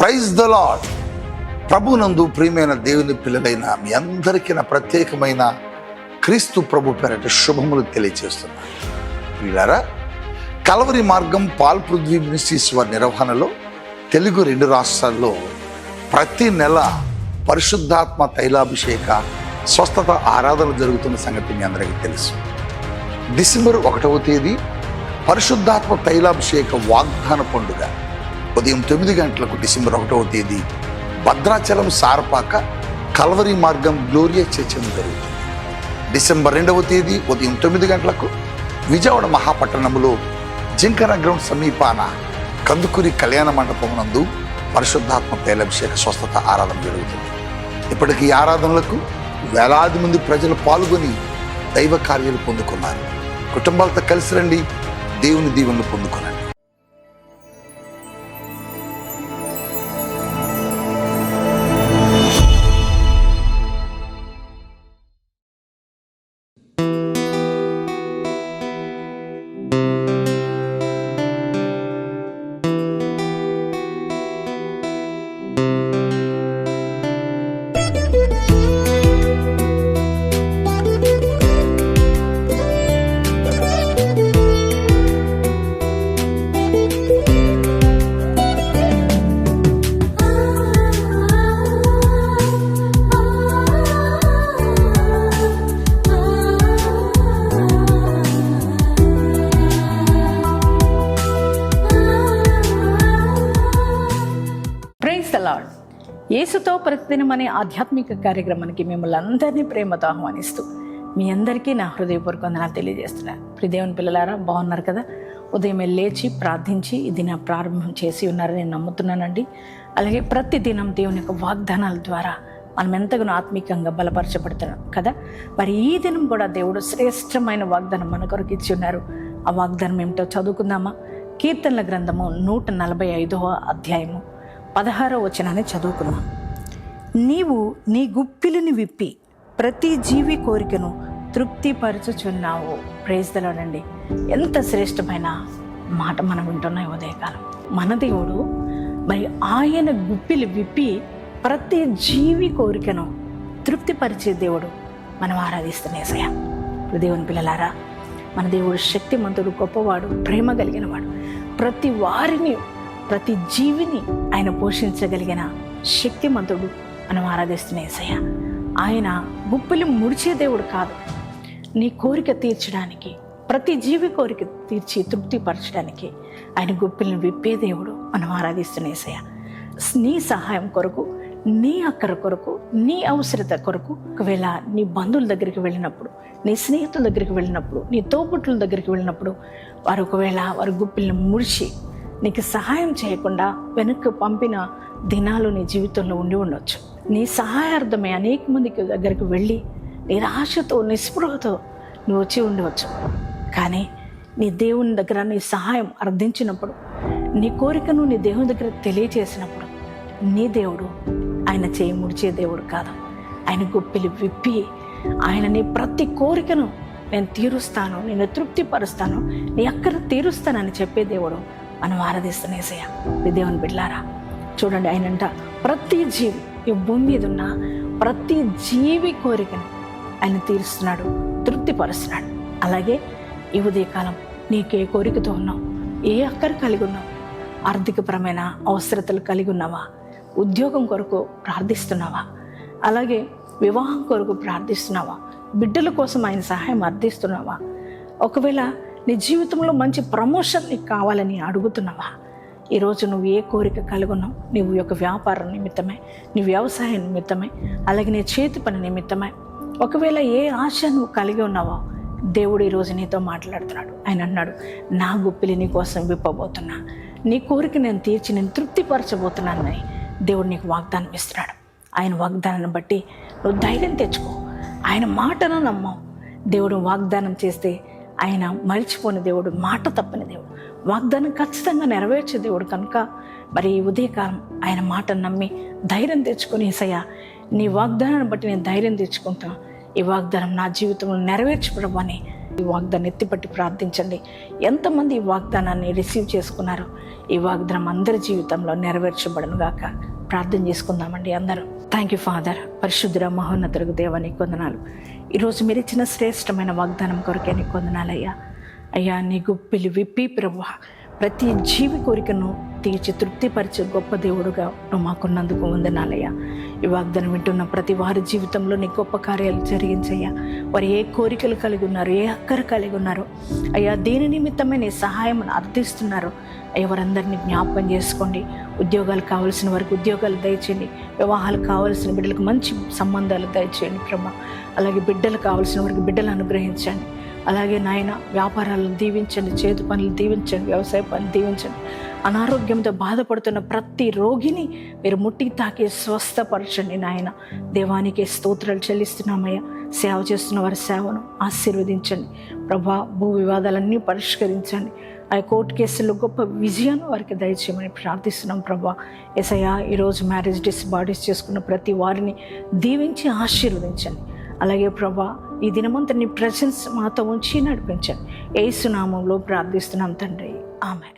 Praise the lord ప్రభునందు ప్రియమైన దేవుని పిల్లలైన మీ అందరికీ నా ప్రత్యేకమైన క్రీస్తు ప్రభు పేరట శుభములు తెలియజేస్తున్నాను వీళ్ళారా కలవరి మార్గం పాల్ పృథ్వీ మినిస్ట్రీస్ వారి నిర్వహణలో తెలుగు రెండు రాష్ట్రాల్లో ప్రతి నెల పరిశుద్ధాత్మ తైలాభిషేక స్వస్థత ఆరాధన జరుగుతున్న సంగతి మీ అందరికీ తెలుసు. డిసెంబర్ ఒకటవ తేదీ పరిశుద్ధాత్మ తైలాభిషేక వాగ్దాన పండుగ. ఉదయం తొమ్మిది గంటలకు డిసెంబర్ ఒకటవ తేదీ భద్రాచలం సారపాక కల్వరి మార్గం గ్లోరియా చర్చం జరుగుతుంది. డిసెంబర్ రెండవ తేదీ ఉదయం తొమ్మిది గంటలకు విజయవాడ మహాపట్టణంలో జింకన గ్రౌండ్ సమీపాన కందుకూరి కళ్యాణ మండపం నందు పరిశుద్ధాత్మ తైలాభిషేక స్వస్థత ఆరాధన జరుగుతుంది. ఇప్పటికీ ఆరాధనలకు వేలాది మంది ప్రజలు పాల్గొని దైవ కార్యాలు పొందుకున్నారు. కుటుంబాలతో కలిసి రండి దేవుని దీవెనలు పొందుకునండి. యేసుతో ప్రతిదినం అనే ఆధ్యాత్మిక కార్యక్రమానికి మిమ్మల్ని అందరినీ ప్రేమతో ఆహ్వానిస్తూ మీ అందరికీ నా హృదయపూర్వక వందనాలు తెలియజేస్తున్నాను ప్రిదేవుని పిల్లలారా బాగున్నారు కదా? ఉదయం లేచి ప్రార్థించి ఇది నా ప్రారంభం చేసి ఉన్నారని నేను నమ్ముతున్నానండి. అలాగే ప్రతి దినం దేవుని యొక్క వాగ్దానాల ద్వారా మనం ఎంతగానో ఆత్మీకంగా బలపరచబడుతున్నాం కదా? మరి ఈ దినం కూడా దేవుడు శ్రేష్టమైన వాగ్దానం మన కొరకు ఇచ్చి ఉన్నారు. ఆ వాగ్దానం ఏమిటో చదువుకుందామా? కీర్తనల గ్రంథము నూట నలభై ఐదవ అధ్యాయము. పదహారో వచనాన్ని చదువుకున్నాం నీవు నీ గుప్పిలిని విప్పి ప్రతి జీవి కోరికను తృప్తిపరచుచున్నావు. ప్రేజ్దలోనండి ఎంత శ్రేష్టమైన మాట మనం వింటున్నాయి ఉదయకాలం. మన దేవుడు మరి ఆయన గుప్పిలు విప్పి ప్రతి జీవి కోరికను తృప్తిపరిచే దేవుడు మనం ఆరాధిస్తున్న దేవుని పిల్లలారా మన దేవుడు శక్తిమంతుడు గొప్పవాడు ప్రేమ కలిగిన వాడు ప్రతి వారిని ప్రతి జీవిని ఆయన పోషించగలిగిన శక్తిమంతుడు మనం ఆరాధిస్తున్న ఏసయ్య. ఆయన గుప్పిలి ముడిచే దేవుడు కాదు. నీ కోరిక తీర్చడానికి ప్రతి జీవి కోరిక తీర్చి తృప్తిపరచడానికి ఆయన గుప్పిల్ని విప్పే దేవుడు మనం ఆరాధిస్తున్న ఏసయ్య. నీ సహాయం కొరకు నీ అక్కర కొరకు నీ అవసరత కొరకు ఒకవేళ నీ బంధువుల దగ్గరికి వెళ్ళినప్పుడు నీ స్నేహితుల దగ్గరికి వెళ్ళినప్పుడు నీ తోబుట్టుల దగ్గరికి వెళ్ళినప్పుడు వారు ఒకవేళ వారి గుప్పిల్ని ముడిచి నీకు సహాయం చేయకుండా వెనక్కి పంపిన దినాలు నీ జీవితంలో ఉండి ఉండొచ్చు. నీ సహాయార్థమే అనేక మందికి దగ్గరికి వెళ్ళి నిరాశతో నిస్పృహతో నువ్వు వచ్చి ఉండవచ్చు. కానీ నీ దేవుని దగ్గర నీ సహాయం అర్థించినప్పుడు నీ కోరికను నీ దేవుని దగ్గర తెలియచేసినప్పుడు నీ దేవుడు ఆయన చేయి ముడిచే దేవుడు కాదు. ఆయన గొప్పిలు విప్పి ఆయన నీ ప్రతి కోరికను నేను తీరుస్తాను నేను తృప్తిపరుస్తాను నీ అక్కడ తీరుస్తానని చెప్పే దేవుడు మనం ఆరాధిస్తున్న ఏసయ్య. ఈ దేవుని బిడ్లారా చూడండి ఆయనంట ప్రతి జీవి ఈ భూమి మీద ఉన్న ప్రతి జీవి కోరికను ఆయన తీరుస్తున్నాడు తృప్తిపరుస్తున్నాడు. అలాగే ఈ ఉదయకాలం నీకు ఏ కోరికతో ఉన్నావు ఏ అక్కర కలిగి ఉన్నావు ఆర్థికపరమైన అవసరతలు కలిగి ఉన్నావా ఉద్యోగం కొరకు ప్రార్థిస్తున్నావా అలాగే వివాహం కొరకు ప్రార్థిస్తున్నావా బిడ్డల కోసం ఆయన సహాయం అర్థిస్తున్నావా ఒకవేళ నీ జీవితంలో మంచి ప్రమోషన్ నీకు కావాలని అడుగుతున్నావా? ఈరోజు నువ్వు ఏ కోరిక కలిగి నువ్వు యొక్క వ్యాపారం నిమిత్తమే నీ వ్యవసాయం నిమిత్తమే అలాగే నీ చేతి పని నిమిత్తమే ఒకవేళ ఏ ఆశ నువ్వు కలిగి ఉన్నావో దేవుడు ఈరోజు నీతో మాట్లాడుతున్నాడు. ఆయన అన్నాడు నా గుప్పిలి నీ కోసం విప్పబోతున్నా. నీ కోరిక నేను తీర్చి నేను తృప్తిపరచబోతున్నానని దేవుడు నీకు వాగ్దానం ఇస్తున్నాడు. ఆయన వాగ్దానాన్ని బట్టి నువ్వు ధైర్యం తెచ్చుకో. ఆయన మాటను నమ్మవు దేవుడు వాగ్దానం చేస్తే ఆయన మరిచిపోని దేవుడు మాట తప్పని దేవుడు వాగ్దానం ఖచ్చితంగా నెరవేర్చే దేవుడు కనుక మరి ఈ ఉదయకాలం ఆయన మాటను నమ్మి ధైర్యం తెచ్చుకొని ఏసయ్యా నీ వాగ్దానాన్ని బట్టి నేను ధైర్యం తెచ్చుకుంటాను ఈ వాగ్దానం నా జీవితంలో నెరవేర్చబడమని ఈ వాగ్దాన్ని ఎత్తిపట్టి ప్రార్థించండి. ఎంతమంది ఈ వాగ్దానాన్ని రిసీవ్ చేసుకున్నారో ఈ వాగ్దానం అందరి జీవితంలో నెరవేర్చబడను గాక ప్రార్థన చేసుకుందామండి అందరూ. థ్యాంక్ యూ ఫాదర్ పరిశుద్ధుర మహోన్నతులకు దేవానికి కొందనాలు. ఈరోజు మీరు ఇచ్చిన శ్రేష్టమైన వాగ్దానం కొరకే నీకు కొందనాలయ్యా అయ్యా. నీ గుప్పిలి విప్పి ప్రభు ప్రతి జీవి కోరికను తీర్చి తృప్తిపరిచే గొప్ప దేవుడుగా నువ్వు మాకున్నందుకు వందనాలయ్యా. ఈ వాగ్దానం వింటున్న ప్రతి వారి జీవితంలో నీ గొప్ప కార్యాలు జరిగించయ్యా. వారు ఏ కోరికలు కలిగి ఉన్నారు ఏ అక్కర కలిగి ఉన్నారు? అయ్యా దేని నిమిత్తమే నీ సహాయం అర్థిస్తున్నారు. అయ్యా వారందరినీ జ్ఞాపకం చేసుకోండి. ఉద్యోగాలు కావాల్సిన వారికి ఉద్యోగాలు దయచేయండి. వివాహాలు కావాల్సిన బిడ్డలకు మంచి సంబంధాలు దయచేయండి ప్రభా. అలాగే బిడ్డలు కావాల్సిన వారికి బిడ్డలు అనుగ్రహించండి. అలాగే నాయన వ్యాపారాలను దీవించండి చేతి పనులు దీవించండి వ్యవసాయ పనులు దీవించండి. అనారోగ్యంతో బాధపడుతున్న ప్రతి రోగిని మీరు ముట్టి తాకి స్వస్థపరచండి నాయన. దేవానికి స్తోత్రాలు చెల్లిస్తున్నామయ్యా. సేవ చేస్తున్న వారి సేవను ఆశీర్వదించండి. ప్రభా భూ వివాదాలన్నీ పరిష్కరించండి. ఆ కోర్టు కేసుల్లో గొప్ప విజయాన్ని వారికి దయచేయమని ప్రార్థిస్తున్నాం ప్రభా. ఎసయ్యా ఈరోజు మ్యారేజ్ డేస్ బాడీస్ చేసుకున్న ప్రతి వారిని దీవించి ఆశీర్వదించండి. అలాగే ప్రభా ఈ దినమంతా నీ ప్రజెన్స్ మాతో ఉంచి నడిపించాను ఏసునామంలో ప్రార్థిస్తున్నాం తండ్రి. ఆమె